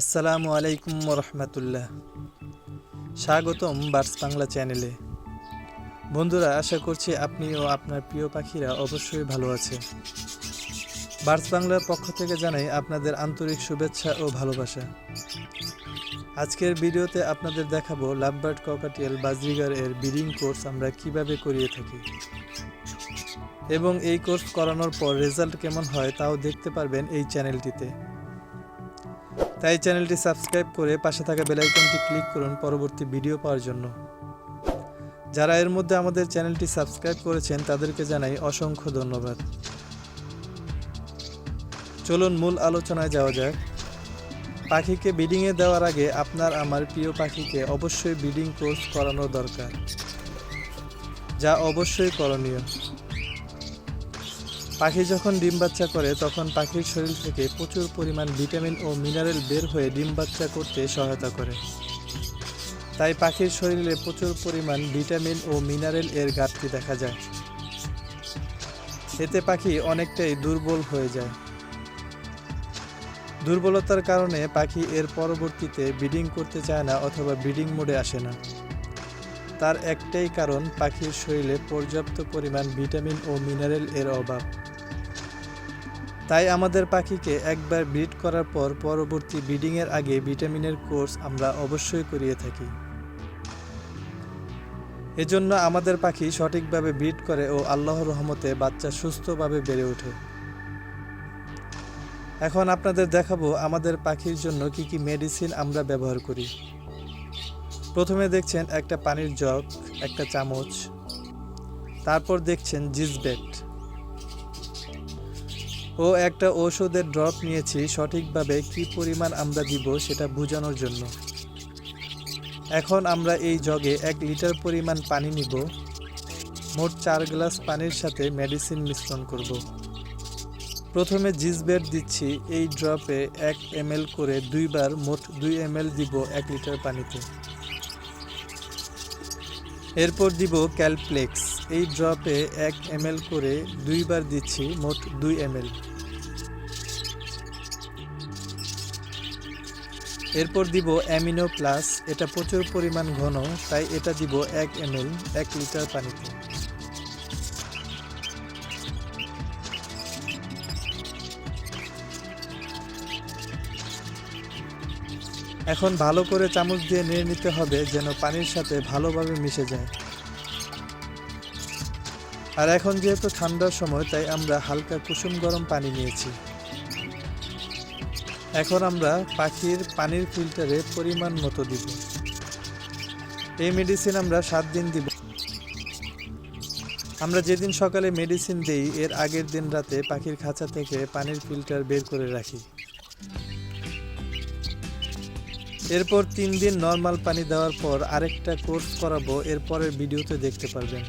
আসসালামু আলাইকুম রহমতুল্লাহ স্বাগতম বার্স বাংলা চ্যানেলে। বন্ধুরা, আশা করছি আপনি ও আপনার প্রিয় পাখিরা অবশ্যই ভালো আছে বার্স বাংলার পক্ষ থেকে জানাই আপনাদের আন্তরিক শুভেচ্ছা ও ভালোবাসা। আজকের ভিডিওতে আপনাদের দেখাবো লাভবার্ড ককাটিয়াল বাজরিগার এর ব্রিডিং কোর্স আমরা কীভাবে করিয়ে থাকি। এবং এই কোর্স করানোর পর রেজাল্ট কেমন হয় তাও দেখতে পারবেন এই চ্যানেলটিতে। তাই চ্যানেলটি সাবস্ক্রাইব করে পাশে থাকা বেল আইকনটি ক্লিক করুন পরবর্তী ভিডিও পাওয়ার জন্য। যারা এর মধ্যে আমাদের চ্যানেলটি সাবস্ক্রাইব করেছেন, তাদেরকে জানাই অসংখ্য ধন্যবাদ। চলুন মূল আলোচনায় যাওয়া যাক। পাখিকে বিডিংয়ে দেওয়ার আগে আপনার আমার প্রিয় পাখিকে অবশ্যই বিডিং কোর্স করানো দরকার, যা অবশ্যই করণীয়। পাখি যখন ডিম বাচ্চা করে, তখন পাখির শরীর থেকে প্রচুর পরিমাণ ভিটামিন ও মিনারেল বের হয়ে ডিম বাচ্চা করতে সহায়তা করে। তাই পাখির শরীরে প্রচুর পরিমাণ ভিটামিন ও মিনারেল এর ঘাটতি দেখা যায়। এতে পাখি অনেকটাই দুর্বল হয়ে যায়। দুর্বলতার কারণে পাখি এর পরবর্তীতে ব্রিডিং করতে চায় না অথবা ব্রিডিং মোডে আসে না। তার একটাই কারণ, পাখির শরীরে পর্যাপ্ত পরিমাণ ভিটামিন ও মিনারেল এর অভাব। তাই আমাদের পাখিকে একবার ব্রিড করার পর পরবর্তী ব্রিডিংয়ের আগে ভিটামিনের কোর্স আমরা অবশ্যই করিয়ে থাকি। এজন্য আমাদের পাখি সঠিকভাবে ব্রিড করে ও আল্লাহর রহমতে বাচ্চা সুস্থভাবে বেড়ে ওঠে। এখন আপনাদের দেখাবো আমাদের পাখির জন্য কি কি মেডিসিন আমরা ব্যবহার করি। প্রথমে দেখছেন একটা পানির জগ, একটা চামচ, তারপর দেখছেন জিজবেট ও একটা ঔষধের ড্রপ নিয়েছি, সঠিকভাবে কি পরিমাণ আমরা দিব সেটা বোঝানোর জন্য। এখন আমরা এই জগে এক লিটার পরিমাণ পানি নিব। মোট চার গ্লাস পানির সাথে মেডিসিন মিশ্রণ করব। প্রথমে জিজবেট দিচ্ছি এই ড্রপে এক এম করে দুইবার মোট দুই এম দিব এক লিটার পানিতে। এরপর দিব ক্যালপ্লেক্স। এই ড্রপে এক এম করে দুইবার দিচ্ছি মোট দুই এম এরপর দিব অ্যামিনো প্লাস। এটা প্রচুর পরিমাণ ঘন, তাই এটা দিব এক এম এক লিটার পানিতে। এখন ভালো করে চামচ দিয়ে নিয়ে নিতে হবে যেন পানির সাথে ভালোভাবে মিশে যায়। আর এখন যেহেতু ঠান্ডার সময়, তাই আমরা হালকা কুসুম গরম পানি নিয়েছি। এখন আমরা পাখির পানির ফিল্টারে পরিমাণ মতো দিব। এই মেডিসিন আমরা সাত দিন দিব। আমরা যেদিন সকালে মেডিসিন দেই, এর আগের দিন রাতে পাখির খাঁচা থেকে পানির ফিল্টার বের করে রাখি। এরপর তিন দিন নর্মাল পানি দেওয়ার পর আরেকটা কোর্স করাবো, এরপরের ভিডিওতে দেখতে পারবেন।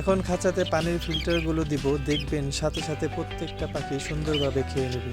এখন খাঁচাতে পানির ফিল্টারগুলো দিব, দেখবেন সাথে সাথে প্রত্যেকটা পাখি সুন্দরভাবে খেয়ে নেবে।